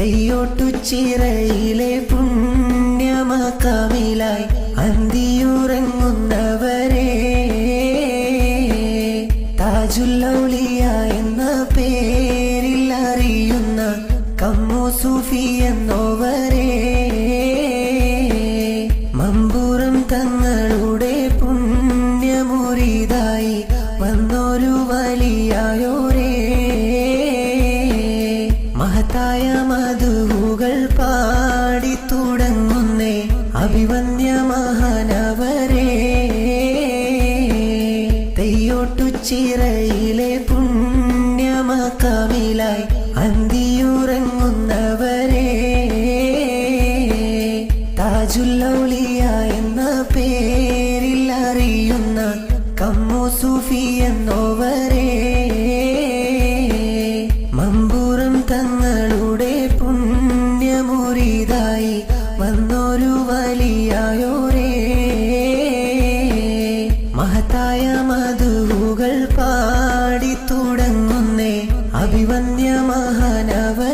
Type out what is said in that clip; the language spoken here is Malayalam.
തെയ്യോട്ടുച്ചിറയിലെ പുണ്യമക്കമിലായി അന്തിയുറങ്ങുന്നവരെ. താജുല്ലൗലിയ എന്ന പേരിൽ അറിയുന്ന കമ്മു സൂഫി എന്നോവരെ. മമ്പൂറം തങ്ങളുടെ പുണ്യമുറിതായി വന്നൊരു വലിയായോരേ മഹത്തായ മധുകൾ പാടി തുടങ്ങുന്നേ. അഭിവന്യ മഹാനവരെ. തെയ്യോട്ടു ചിറയിലെ പുണ്യമക്കമിലായി അന്തിയുറങ്ങുന്നവരെ. താജുല്ലൗലിയ എന്ന പേരിൽ അറിയുന്ന കമ്മു സുഫി എന്നോവരേ. തങ്ങളുടെ പുണ്യമുരിതായി വന്നൊരു വലിയായോരേ. മഹത്തായ മധുകൾ പാടി തുടങ്ങുന്നേ. അഭിവന്യ മഹാനവരേ